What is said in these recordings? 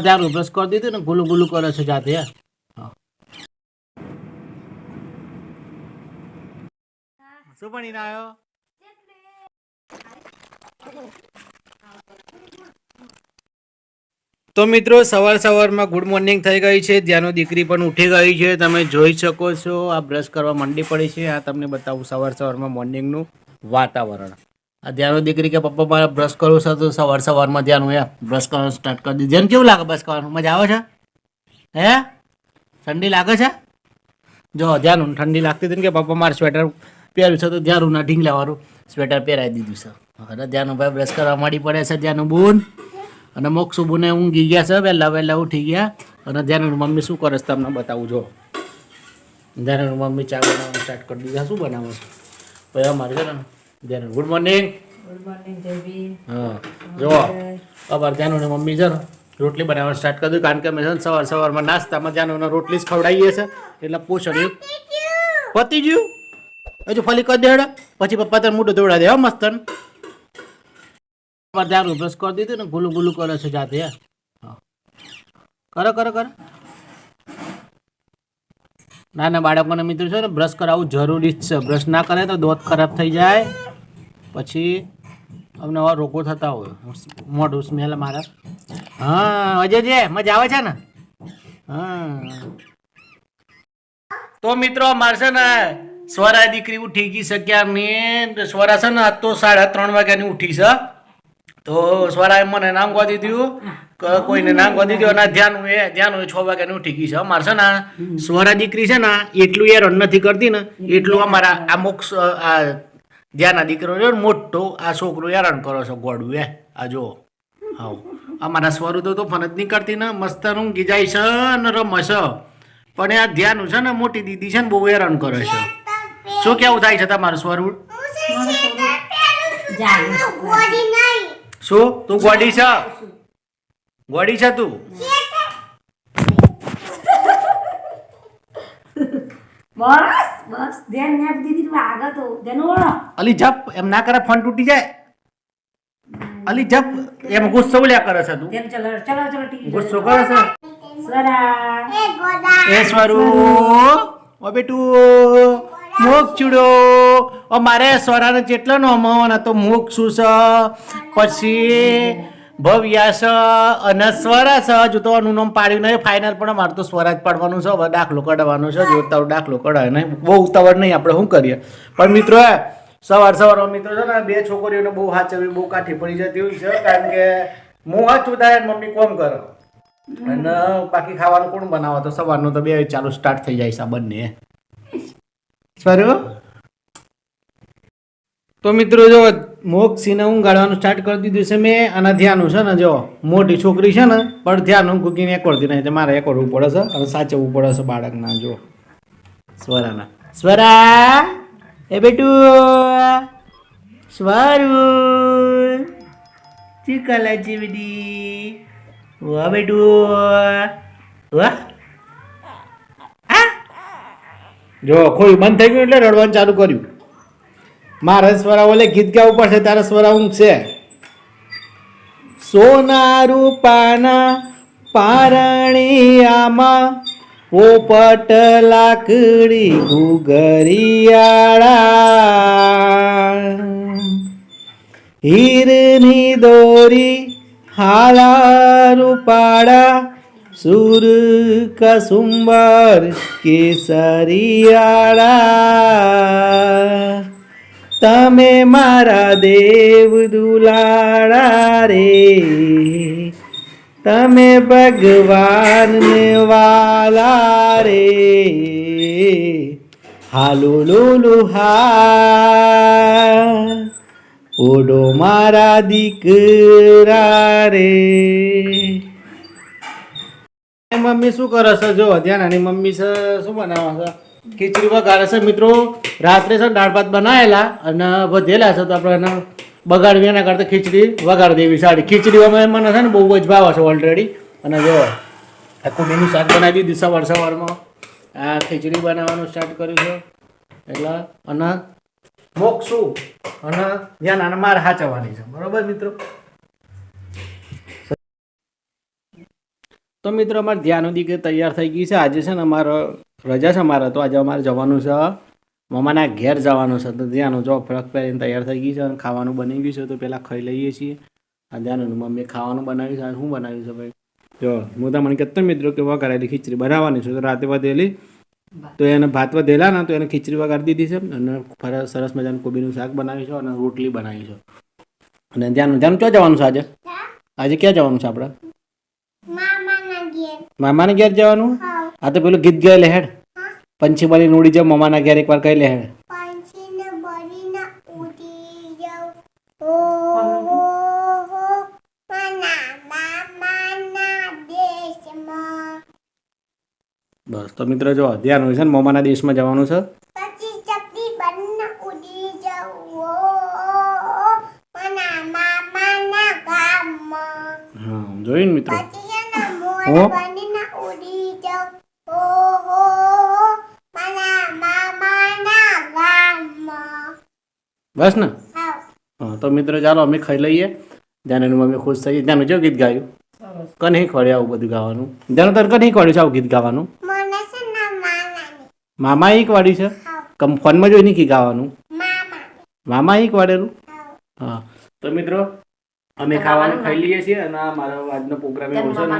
ત્યાં બ્રશ કરી દીધું ને ગુલુ ગુલુ કરે છે જાતે શું ભણીને આવ્યો? તો મિત્રો સવાર સવારમાં ગુડ મોર્નિંગ થઈ ગઈ છે. ત્યાંનો દીકરી પણ ઉઠી ગઈ છે. તમે જોઈ શકો છો આ બ્રશ કરવા મંડી પડી છે. આ તમને બતાવું સવાર સવારમાં મોર્નિંગનું વાતાવરણ. આ ધ્યાનો દીકરી કે પપ્પા મારે બ્રશ કરવું છે તો સવાર સવારમાં ધ્યાન એ બ્રશ કરવાનું સ્ટાર્ટ કરી દીધું જેમ કેવું લાગે બ્રશ કરવાનું? મજા આવે છે? હે? ઠંડી લાગે છે? જો, ધ્યાન ઠંડી લાગતી હતી ને કે પપ્પા મારે સ્વેટર પહેર્યું છે તો ધ્યાન ના ઢીંગલાવાળું સ્વેટર પહેરાવી દીધું છે. હવે ધ્યાન ભાઈ બ્રશ કરવા માંડી પડે છે ધ્યાન બૂન. અને મોક્ષુ બુને ઊંઘી ગયા છે, વહેલા વહેલા ઉઠી ગયા. અને ધ્યાન મમ્મી શું કરે છે તમને બતાવું, જો. ધ્યાન મમ્મી ચા બનાવવાનું સ્ટાર્ટ કરી દીધા. શું બનાવો છે? ભાઈ, અમારે છે ને ધ્યાન ગુડ મોર્નિંગ હા જો અમારે જાનુને મમ્મી છે ને રોટલી બનાવવાનું સ્ટાર્ટ કરી દીધું. કારણ કે અમે છે ને સવાર સવારમાં નાસ્તામાં જાનુને રોટલી જ ખવડાવીએ છે એટલે પોષણ પતી ગયું હજુ ફલી કરી દેડ પછી પપ્પા તને મોઢું દોડા દે હો મસ્ત પર ત્યાં બ્રશ કરી દીધું ને ગુલું ગુલું કરે છે જાતે હા. કરો કરો કરો. નાના બાળકોને મિત્રો છે ને બ્રશ કરાવવું જરૂરી જ છે. બ્રશ ના કરે તો દોત ખરાબ થઈ જાય. પછી અવનવા રોગો થતા હોય. મોઢું સ્મેલ મારા. હા અજય જે મજા આવે છે ને? હા. તો મિત્રો મારે છે ને સ્વરા દીકરી ઉઠી ગઈ છે મેં સ્વરા છે ને તો સાડા ત્રણ વાગ્યાની ઉઠી છે. તો સ્વરાએ મને નામ ગવા દીધું કોઈને નામ ગવા દીધું અને ધ્યાન એ, ધ્યાન હોય છ વાગ્યાની ઉઠી ગઈ છે. અમારે છે ને સ્વરા દીકરી છે ને એટલું એ રન નથી કરતી ને, એટલું અમારા આ મોક્ષ, આ ધ્યાના દીકરો રહ્યો ને મોટો, આ છોકરો હેરાન કરો છો ગોડું એ આ જો હાવ અમારા સ્વરૂપ તો ફન જ નહીં કરતી ને મસ્ત ઊંઘી જાય છે ને રમશ પણ આ ધ્યાન છે ને, મોટી દીદી છે ને, બહુ હેરાન કરે છે. શું કેવું થાય છે તમારું સ્વરૂપ? શું? તું ગોડી છે? ગોડી છે તું? બસ બસ ધ્યાન ને આપી દીધી તું આગળ તો ધ્યાન ઓળો અલી જપ એમ ના કરે ફોન તૂટી જાય. અલી જપ એમ ગુસ્સો લ્યા કરે છે તું. ધ્યાન ચલો ચલો ચલો ટીવી ગુસ્સો કરે છે. સ્વરા. એ સ્વરૂપ ઓ બેટુ મોક ચૂડો. ઓ મારે સ્વરાને જેટલો નો મન હતો મોક શું છે? પછી ભવ્યા છે અને સ્વરા છે હજુ તો આનું નામ પાડ્યું નહીં. ફાઇનલ પણ મારે તો સ્વરાજ પાડવાનું છે. હવે દાખલો કઢાવવાનો છે. જો તારો દાખલો કઢાય નહીં. બહુ ઉતાવળ નહીં આપણે, શું કરીએ? પણ મિત્રો સવાર સવારમાં મિત્રો છે ને, બે છોકરીઓને બહુ હાચવી બહુ કાઠી પડી જતી હોય છે. કારણ કે હું હાચું થાય મમ્મી કોમ કરો. અને બાકી ખાવાનું કોણ બનાવે? તો સવારનું તો બે ચાલુ સ્ટાર્ટ થઈ જાય છે બંને. સ્વરૂપ તો મિત્રો જો મોક્ષીને ઊંઘાડવાનું સ્ટાર્ટ કરી દીધું છે મેં અને ધ્યાનું છે ને જો, મોટી છોકરી છે ને પણ ધ્યાન હું કૂકીને એકોડતી નહીં મારે એકોડવું પડે છે અને સાચવવું પડે છે બાળકના, જો. સ્વરાના. સ્વરા! એ બેટુ! સ્વરૂ! ચીકલા ચીવડી વાહ બેટુ! વાહ? જો, ખોયું બંધ થઈ ગયું એટલે રડવાનું ચાલુ કર્યું. મારે સ્વરા ઓલે ગીત ગાવું પડશે તારે સ્વરા ઊંઘશે સોના રૂપાના પારણિયામાં પોપટ લાકડી ગુગરિયાળા હીરની દોરી હાલા રૂપાળા સુર કસુંબર કેસરિયાળા તમે મારા દેવ દુલાળા રે. તમે ભગવાન વાલા રે. હાલો લોલો હા ઓડો મારા દીકરા રે. મમ્મી શું કરે છે? જો, ધ્યાન આની મમ્મી છે, શું બનાવવા છે? ખીચડી વઘારે છે. મિત્રો, રાત્રે છે દાળ ભાત બનાવેલા અને વધેલા છે તો આપણે એને બગાડવી, એના કરતાં ખીચડી વઘાર દેવી સારી ખીચડી મને છે ને બહુ જ ભાવ છે ઓલરેડી અને જો આ કુડીનું શાક બનાવી દીધું સવાર સવારમાં. આ ખીચડી બનાવવાનું સ્ટાર્ટ કર્યું છે. એટલે, અને મોક્ષું. અને ધ્યાન આને મારે હાચવવાની છે. બરોબર મિત્રો? તો મિત્રો, અમારે ધ્યાન દીકરી તૈયાર થઈ ગઈ છે. આજે છે ને અમારો રજા છે મારે તો આજે અમારે જવાનું છે. મમ્માના ઘેર જવાનું છે તો ત્યાંનું જો ફ્રક પહેરીને તૈયાર થઈ ગઈ છે અને ખાવાનું બની ગયું છે તો પહેલાં ખાઈ લઈએ છીએ. અને ત્યાંનું મમ્મીએ ખાવાનું બનાવ્યું છે અને શું બનાવ્યું છે ભાઈ? જો હું તમને કહેતો મિત્રો કે વઘારેલી ખીચડી બનાવવાની છે તો રાતે વધેલી. તો એને ભાત વધેલા ને તો એને ખીચડી વગાડી દીધી છે અને સરસ મજાનું કોબીનું શાક બનાવ્યું છે અને રોટલી બનાવી છે. અને ધ્યાન ધ્યાન ક્યાં જવાનું છે આજે? આજે ક્યાં જવાનું છે આપણે મામાના ઘેર. જવાનું? આ તો પેલું ગીત ગાય હેડ. પંછી બની ઉડી જાવ મમાના ઘેર એકવાર હો હો માના મામાના દેશમાં. બસ તો મિત્રો જો ધ્યાન હોય છે ને મોમાના દેશમાં જવાનું છે. હો હા જોયું ને મિત્રો? પછી છે ને મોર હો? બનીને ઉડી જાઉં ઓ હો હો માના મામાના ગામમાં બસ ને? હા. તો મિત્રો ચાલો અમે ખાઈ લઈએ. ધ્યાન મમ્મી ખુશ થઈ ધ્યાન જો ગીત ગાયું. કને ખવડ્યું આવું બધું ગાવાનું? ધ્યાન તને કને ખવડ્યું છે આવું ગીત ગાવાનું? મને છે ને માનાની મામા એક વાડી છે કમ ફોનમાં જોઈ નહીં ગાવાનું? મામા. મામા એક વાડેલું હા. તો મિત્રો અમે ખાવાનું ખાઈ લઈએ છીએ અને મારો આજનો પ્રોગ્રામ એવો છે ને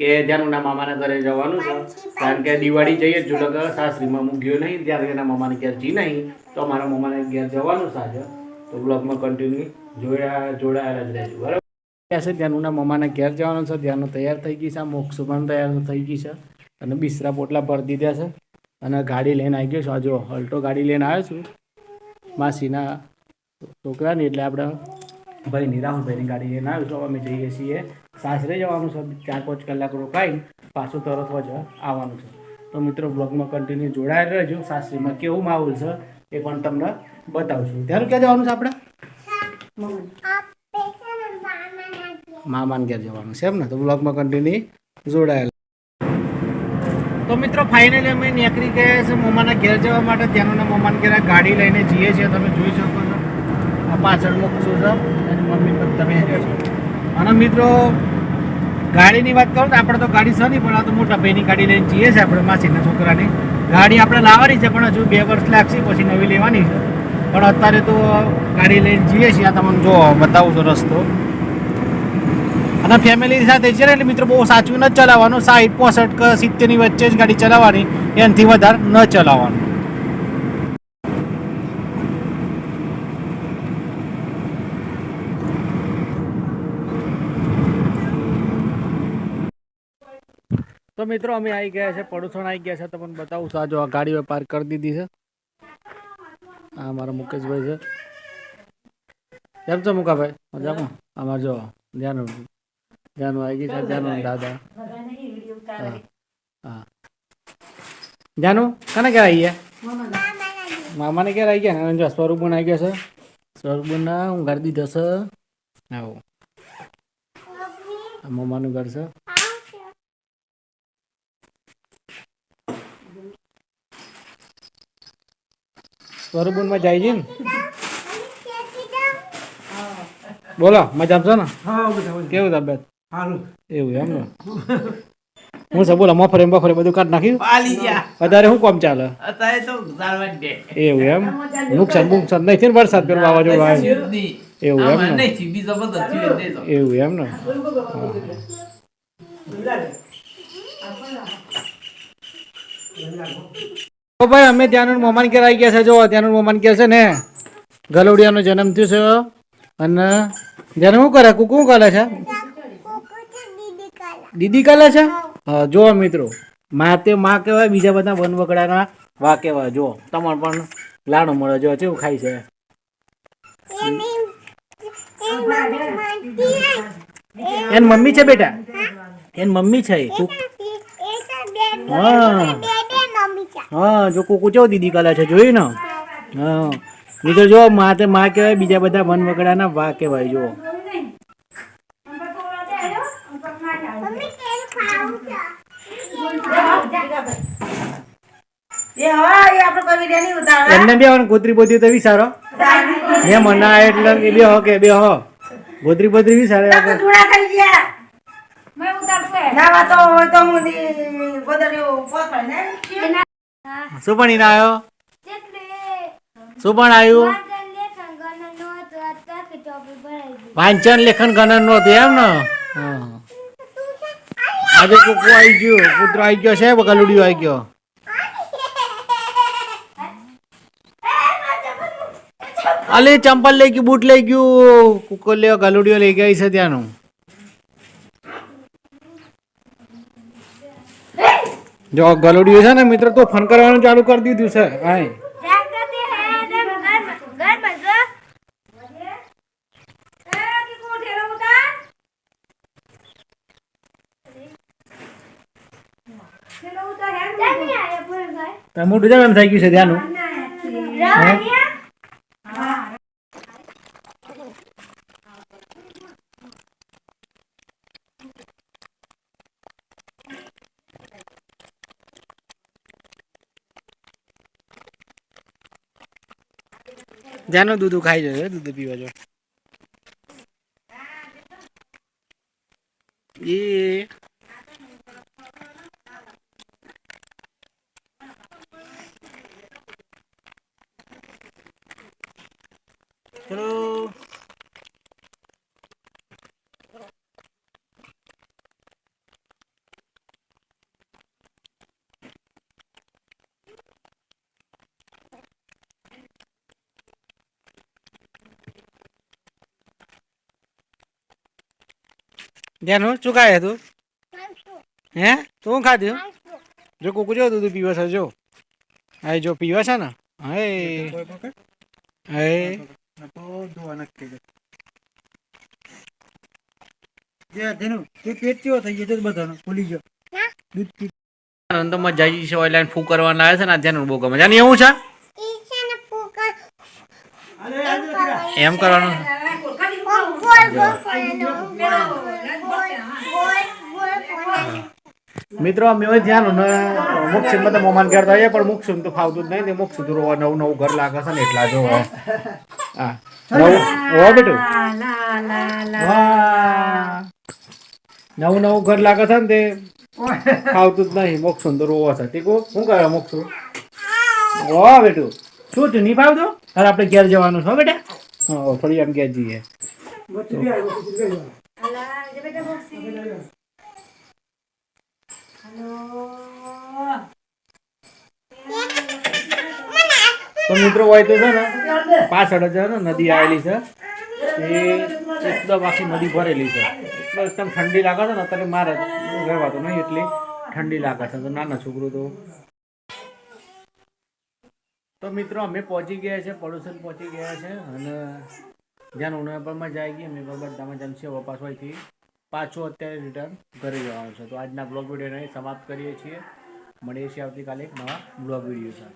કે ધ્યાનના મામાના ઘરે જવાનું છે. કારણ કે દિવાળી જઈએ જ જો લગર સાસરીમાં હું ગયો નહીં ત્યારે એના મામાને ઘેર જી નહીં તો મારા મામાને ઘેર જવાનું છે આજે. તો બ્લોગમાં કન્ટિન્યુ જોયા જોડાયેલા જ રહેજો. બરાબર? છે ધ્યાનુના મામાના ઘેર જવાનું છે ધ્યાનનું તૈયાર થઈ ગઈ છે મોક્ષ પણ તૈયાર થઈ ગઈ છે. અને બિસરા પોટલા ભરી દીધા છે. અને ગાડી લઈને આવી ગયો છું. આજો જો અલ્ટો ગાડી લઈને આવ્યો છું. માસીના છોકરાની એટલે આપણે ભાઈની રાહુલભાઈની ગાડી લઈને આવ્યો છું અમે જઈએ છીએ. સાસરે જવાનું છે, ચાર પાંચ કલાક રોકાઈને પાછું તરત જ આવવાનું છે. તો મિત્રો બ્લોગમાં કન્ટિન્યુ જોડાયેલ રહેજો. સાસરીમાં કેવું માહોલ છે એ પણ તમને બતાવશું. ત્યારે ક્યાં જવાનું છે આપણે? મામાન ઘેર જવાનું છે એમ ને? તો બ્લોગમાં કન્ટિન્યુ જોડાયેલ. તો મિત્રો ફાઇનલી અમે નીકળી ગયા છે મમ્માના ઘેર જવા માટે. ત્યાંના મમ્માના ઘેર ગાડી લઈને જઈએ છીએ. તમે જોઈ શકો છો. આ પાછળ મૂકશું છે. અને મિત્રો, ગાડીની વાત કરું તો આપણે તો ગાડી છે નહીં પણ આ તો મોટા ભાઈની ગાડી લઈને જઈએ છીએ આપણે, માસીના છોકરાની. ગાડી આપણે લાવવાની છે, પણ હજુ બે વર્ષ લાગશે, પછી નવી લેવાની છે. પણ અત્યારે તો ગાડી લઈને જઈએ છીએ, આ તમને જો બતાવું છું રસ્તો. અને ફેમિલી સાથે છે ને, એટલે મિત્રો બહુ સાચું ન ચલાવવાનું સાઠ પોસઠ કે સિત્તેરની વચ્ચે જ ગાડી ચલાવવાની, એનાથી વધારે ન ચલાવવાનું. મિત્રો અમે આવી ગયા છે પડોસણ આવી ગયા છે તમને બતાવું છું. આ જો આ ગાડીઓ પાર્ક કરી દીધી છે. આ મારા મુકેશભાઈ છે. કેમ છો મુકાભાઈ મજામાં? અમારે જો ધ્યાન ધ્યાન આવી ગઈ છે ધ્યાન દાદા. હા જાનુ કને ક્યારે આવી ગયા? મામાને ક્યારે આવી ગયા? જો પણ આવી ગયા છે. સ્વરૂપ ના હું ઘર દીધો છે. આવો. મમ્માનું ઘર છે. સ્વરૂપબુનમાં જાય છે ને? બોલો મજા છે ને? કેવું તબિયત? એવું એમ ને? હું છે બોલો મફરે બફરે બધું કાઢ નાખ્યું? વધારે શું કોમ ચાલે? અત્યારે તો ચાલવા જ દે એવું એમ? નુકસાન નુકસાન નહીં થયું ને વરસાદ પેલું વાવાઝોડું નહીં. એવું એમ ને. એવું એમ ને? તો ભાઈ અમે ત્યાંનું મોમાન ઘેર આવી ગયા છે જો ત્યાંનું મોમાન ઘેર છે ને ગલોડિયાનો જન્મ થયો છે અને જેને શું કરે કુકુ શું કરે છે દીદી કાલા છે જો મિત્રો માં તે માં કહેવાય બીજા બધા વનવકડાના વા કહેવાય જો તમારે પણ લાડો મળે જો કેવું ખાય છે એની મમ્મી છે બેટા એન મમ્મી છે હા હા જો કુકુ ચો દીદી કલા છે જોયું ને? હા. મિત્રો જો માતે માં કહેવાય બીજા બધા વનવકડાના વા કહેવાય જો મમ્મી તેલ ખાવું છે. એ હા એ આપણે કોઈ વિડિયો નહીં ઉતારવા. એમને બે ગોત્રી બોત્રી તો વિચારો. મેં મના એટલે એ બે હો કે બે હો. ગોત્રી બોત્રી વિચારે તો હું ને. શું ભણીને આવ્યો? શું આવ્યું વાંચન લેખન ગણનનું હતું એમ ને? આજે કુકુ આવી ગયો, કૂતરો આવી ગયો છે ગલુડિયો આવી ગયો. અલે ચંપલ લઈ ગયું, બૂટ લઈ ગયું કુકલિયો ગલુડિયો લઈ ગઈ છે ત્યાંનું. જો ગલુડિયો છે ને મિત્ર તો ફોન કરવાનું ચાલુ કરી દીધું છે હાય મોટું જવાનું એમ ગયું છે જો એ, કીકુ, ઠેલો ઉતાર. ઠેલો ઉતાર, હેમ કેમ નહીં આયા ભૂલભાઈ તો મોટું છે એમ થઈ ગયું છે ત્યાંનું જ્યાંનું દૂધ ખાઈ જશે દૂધ પીવા જો એ ચલો જ્યાંનું શું ખાય તું? હે? તું શું ખાધું જો કુકરી હતું દૂધ પીવા છે જો. હા જો પીવા છે ને? હે હે? તો મજા આવી છે ફૂ કરવાના આવે છે ને ધ્યાન બહુ ગમે. જાની એવું છે? એમ કરવાનું. મિત્રો અમે હવે ધ્યાન ને મુક્ષિમ તો મોમાન કરતા હોઈએ પણ મુક્ષિમ તો ફાવતું જ નહીં. તે મુક્ષ તો નવું નવું ઘર લાગે છે ને એટલા જો હા. નવું ઓ બેટું. નવું નવું ઘર લાગે છે ને તે ફાવતું જ નહીં. મોક્ષું તો રોવા છે. ટીકો શું કરે મોક્ષું વાહ બેટું. શું થયું? નહીં ફાવતું? હવે આપણે ઘેર જવાનું છે હો બેટા. હા ફરી આમ ઘેર જઈએ. તો મિત્રો હોય તો છે ને, પાછળ જ છે ને, નદી આવેલી છે. એ એકદમ આખી નદી ભરેલી છે. એટલે એકદમ ઠંડી લાગે છે ને, અત્યારે મારે રહેવાતું નહીં એટલી ઠંડી લાગે છે. તો નાના છોકરું તો તો મિત્રો અમે પહોંચી ગયા છે પડોશન પહોંચી ગયા છે અને જ્યાં ઉનાળામાં જાય ગઈ અમે બધામાં જમશે વપાસ હોયથી પાછું અત્યારે રિટર્ન ઘરે જવાનું છે. તો આજના બ્લોગ વિડીયોને સમાપ્ત કરીએ છીએ. મળીએ છીએ આવતીકાલે એક નવા બ્લોગ વીડિયો સાથે.